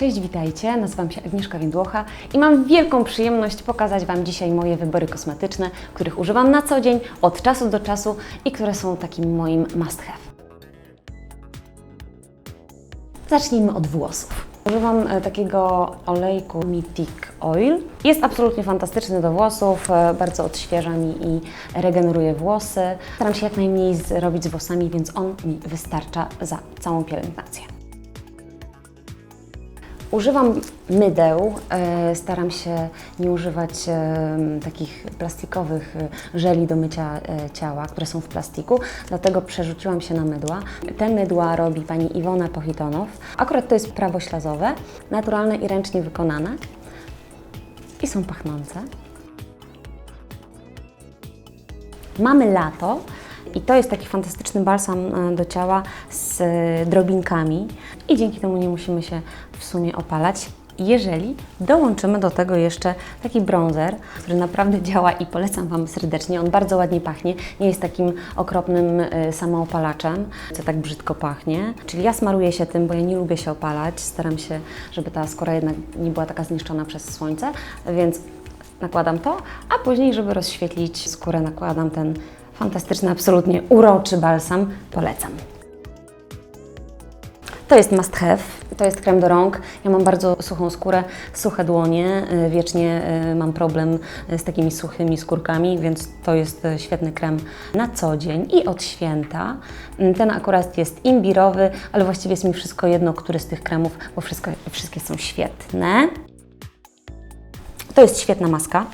Cześć, witajcie. Nazywam się Agnieszka Więdłocha i mam wielką przyjemność pokazać Wam dzisiaj moje wybory kosmetyczne, których używam na co dzień, od czasu do czasu i które są takim moim must have. Zacznijmy od włosów. Używam e, takiego olejku Mythic Oil. Jest absolutnie fantastyczny do włosów, e, bardzo odświeża mi i regeneruje włosy. Staram się jak najmniej zrobić z włosami, więc on mi wystarcza za całą pielęgnację. Używam mydeł, e, staram się nie używać e, takich plastikowych e, żeli do mycia ciała, które są w plastiku, dlatego przerzuciłam się na mydła. Te mydła robi pani Iwona Pochitonow. Akurat to jest prawo ślazowe, naturalne i ręcznie wykonane i są pachnące. Mamy lato i to jest taki fantastyczny balsam do ciała z drobinkami i dzięki temu nie musimy się w sumie opalać. Jeżeli dołączymy do tego jeszcze taki bronzer, który naprawdę działa i polecam Wam serdecznie, on bardzo ładnie pachnie, nie jest takim okropnym e, samoopalaczem, co tak brzydko pachnie. Czyli ja smaruję się tym, bo ja nie lubię się opalać, staram się, żeby ta skóra jednak nie była taka zniszczona przez słońce, więc nakładam to, a później, żeby rozświetlić skórę, nakładam ten fantastyczny, absolutnie uroczy balsam. Polecam. To jest must have, to jest krem do rąk. Ja mam bardzo suchą skórę, suche dłonie, y, wiecznie y, mam problem y, z takimi suchymi skórkami, więc to jest świetny krem na co dzień i od święta. Mm, Ten akurat jest imbirowy, ale właściwie jest mi wszystko jedno, który z tych kremów, bo wszystko, wszystkie są świetne. To jest świetna maska.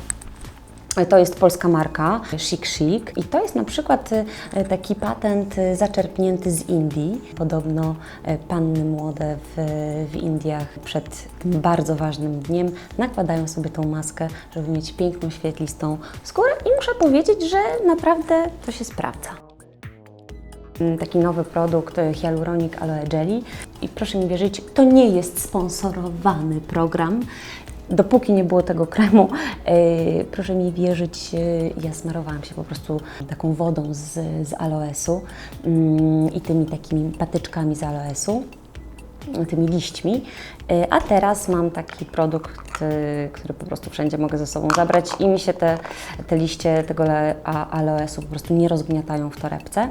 To jest polska marka Chic Chic i to jest na przykład e, taki patent e, zaczerpnięty z Indii. Podobno e, panny młode w, w Indiach przed tym bardzo ważnym dniem nakładają sobie tą maskę, żeby mieć piękną, świetlistą skórę i muszę powiedzieć, że naprawdę to się sprawdza. Mm, Taki nowy produkt e, Hyaluronic Aloe Jelly i proszę mi wierzyć, to nie jest sponsorowany program. Dopóki nie było tego kremu, e, proszę mi wierzyć, e, ja smarowałam się po prostu taką wodą z, z aloesu mm, i tymi takimi patyczkami z aloesu tymi liśćmi, E, a teraz mam taki produkt, który po prostu wszędzie mogę ze sobą zabrać i mi się te, te liście tego aloesu po prostu nie rozgniatają w torebce.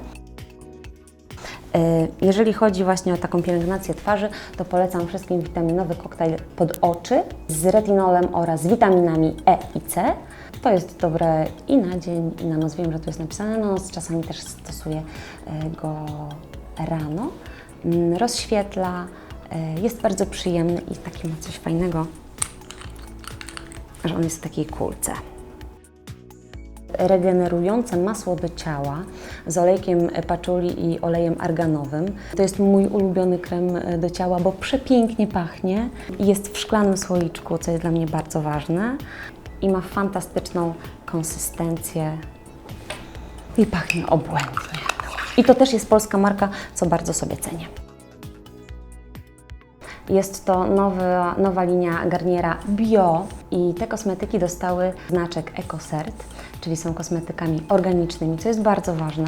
E, Jeżeli chodzi właśnie o taką pielęgnację twarzy, to polecam wszystkim witaminowy koktajl pod oczy z retinolem oraz witaminami E i C. To jest dobre i na dzień, i na noc. Wiem, że tu jest napisane na noc, czasami też stosuję e, go rano. Mm, Rozświetla, e, jest bardzo przyjemny i taki ma coś fajnego, że on jest w takiej kulce regenerujące masło do ciała z olejkiem patchouli i olejem arganowym. To jest mój ulubiony krem e, do ciała, bo przepięknie pachnie jest w szklanym słoiczku, co jest dla mnie bardzo ważne i ma fantastyczną konsystencję i pachnie obłędnie. I to też jest polska marka, co bardzo sobie cenię. Jest to nowa, nowa linia Garniera Bio i te kosmetyki dostały znaczek EcoCert, czyli są kosmetykami organicznymi, co jest bardzo ważne.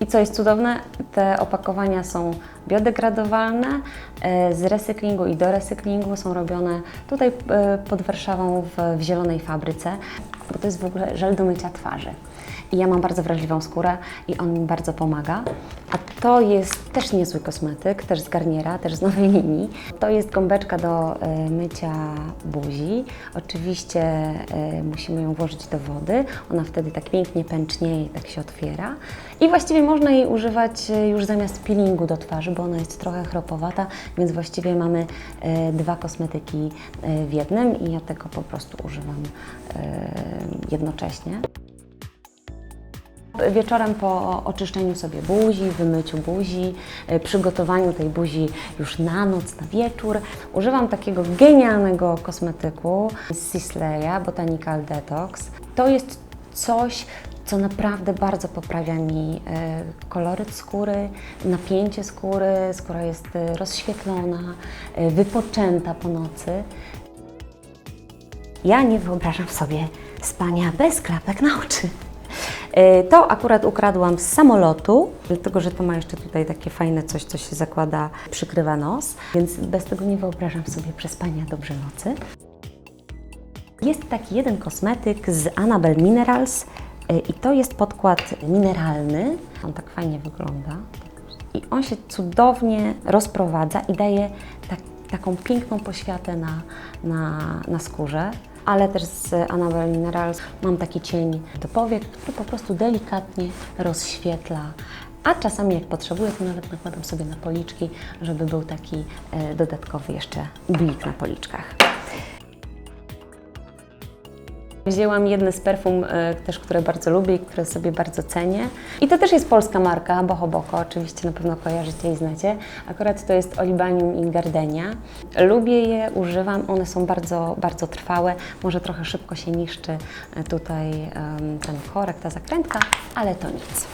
I co jest cudowne, te opakowania są biodegradowalne, e, z recyklingu i do recyklingu są robione tutaj e, pod Warszawą w, w zielonej fabryce, bo to jest w ogóle żel do mycia twarzy. I ja mam bardzo wrażliwą skórę i on mi bardzo pomaga. A to jest też niezły kosmetyk, też z Garniera, też z nowej linii. To jest gąbeczka do e, mycia buzi. Oczywiście e, musimy ją włożyć do wody. Ona wtedy tak pięknie pęcznieje tak się otwiera. I właściwie można jej używać e, już zamiast peelingu do twarzy, bo ona jest trochę chropowata, więc właściwie mamy dwa kosmetyki w jednym i ja tego po prostu używam jednocześnie. Wieczorem po oczyszczeniu sobie buzi, wymyciu buzi, e, przygotowaniu tej buzi już na noc, na wieczór, używam takiego genialnego kosmetyku z Sisleya Botanical Detox. To jest coś, co naprawdę bardzo poprawia mi e, koloryt skóry, napięcie skóry, skóra jest e, rozświetlona, wypoczęta po nocy. Ja nie wyobrażam sobie spania bez klapek na oczy. E, To akurat ukradłam z samolotu, dlatego że to ma jeszcze tutaj takie fajne coś, co się zakłada, przykrywa nos, więc bez tego nie wyobrażam sobie przespania dobrze nocy. Jest taki jeden kosmetyk z Annabelle Minerals y, i to jest podkład mineralny. On tak fajnie wygląda. I on się cudownie rozprowadza i daje tak, taką piękną poświatę na, na, na skórze. Ale też z Annabelle Minerals mam taki cień do powiek, który po prostu delikatnie rozświetla. A czasami jak potrzebuję, to nawet nakładam sobie na policzki, żeby był taki e, dodatkowy jeszcze blik na policzkach. Wzięłam jedne z perfum e, też, które bardzo lubię i które sobie bardzo cenię. I to też jest polska marka, Boho Boko, oczywiście na pewno kojarzycie i znacie. Akurat to jest Olibanium i Gardenia. Lubię je, używam, one są bardzo, bardzo trwałe. Może trochę szybko się niszczy e, tutaj ten korek, ta zakrętka, ale to nic.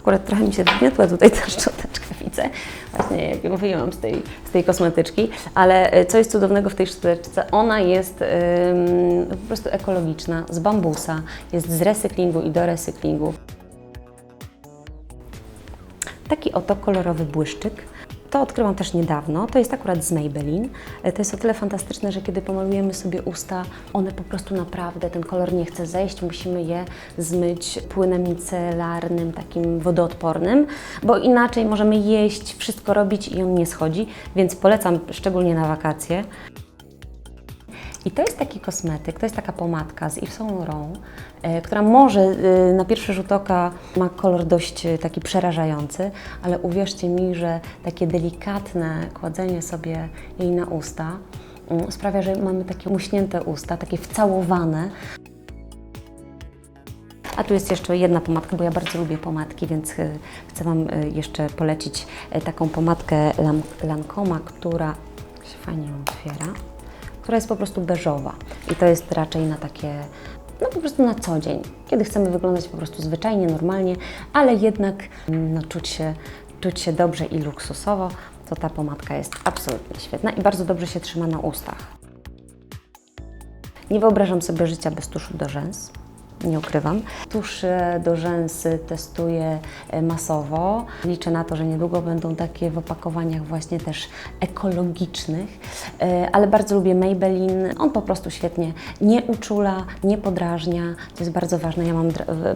Akurat trochę mi się wgniotła tutaj ta szczoteczka, właśnie jak ją wyjęłam z tej, z tej kosmetyczki, ale e, co jest cudownego w tej szczoteczce, ona jest ym, po prostu ekologiczna, z bambusa, jest z recyklingu i do recyklingu. Taki oto kolorowy błyszczyk. To odkryłam też niedawno. To jest akurat z Maybelline. E, To jest o tyle fantastyczne, że kiedy pomalujemy sobie usta, one po prostu naprawdę, ten kolor nie chce zejść. Musimy je zmyć płynem micelarnym, takim wodoodpornym, bo inaczej możemy jeść, wszystko robić i on nie schodzi. Więc polecam szczególnie na wakacje. I to jest taki kosmetyk, to jest taka pomadka z Yves Saint Laurent, e, która może e, na pierwszy rzut oka ma kolor dość e, taki przerażający, ale uwierzcie mi, że takie delikatne kładzenie sobie jej na usta mm, sprawia, że mamy takie muśnięte usta, takie wcałowane. A tu jest jeszcze jedna pomadka, bo ja bardzo lubię pomadki, więc chcę Wam jeszcze polecić taką pomadkę Lancoma, która się fajnie otwiera, która jest po prostu beżowa. I to jest raczej na takie, no po prostu na co dzień, kiedy chcemy wyglądać po prostu zwyczajnie, normalnie, ale jednak mm, no, czuć, się, czuć się dobrze i luksusowo, to ta pomadka jest absolutnie świetna i bardzo dobrze się trzyma na ustach. Nie wyobrażam sobie życia bez tuszu do rzęs. Nie ukrywam. Tusze do rzęsy testuję e, masowo. Liczę na to, że niedługo będą takie w opakowaniach właśnie też ekologicznych, E, ale bardzo lubię Maybelline. On po prostu świetnie nie uczula, nie podrażnia. To jest bardzo ważne. Ja mam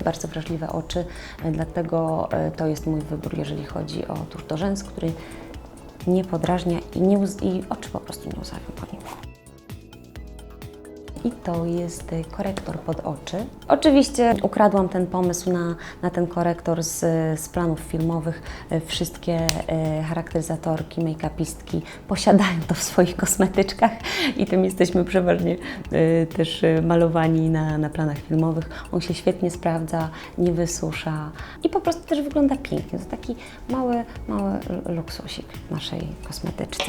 bardzo wrażliwe oczy, e, dlatego to jest mój wybór, jeżeli chodzi o tusz do rzęs, który nie podrażnia i, nie i oczy po prostu nie łzawią po nim. I to jest y, korektor pod oczy. Oczywiście ukradłam ten pomysł na, na ten korektor z, z planów filmowych. Y, Wszystkie y, charakteryzatorki, make-upistki posiadają to w swoich kosmetyczkach i tym jesteśmy przeważnie też malowani na, na planach filmowych. On się świetnie sprawdza, nie wysusza i po prostu też wygląda pięknie. To taki mały, mały luksusik w naszej kosmetyczce.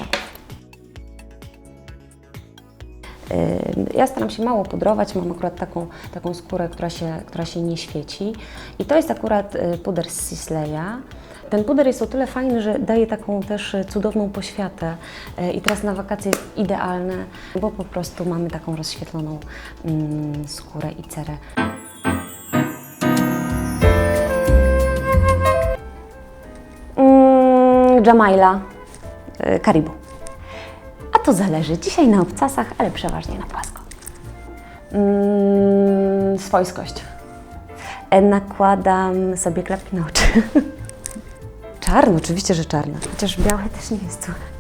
Ja staram się mało pudrować, mam akurat taką, taką skórę, która się, która się nie świeci. I to jest akurat y, puder z Sisleya. Ten puder jest o tyle fajny, że daje taką też y, cudowną poświatę Y, i teraz na wakacje jest idealne, bo po prostu mamy taką rozświetloną mm, skórę i cerę. Mm, Jamaila, Karibu. To zależy. Dzisiaj na obcasach, ale przeważnie na płasko. Mm, swojskość. E, Nakładam sobie klapki na oczy. Czarno, oczywiście, że czarno. Chociaż białe też nie jest złe.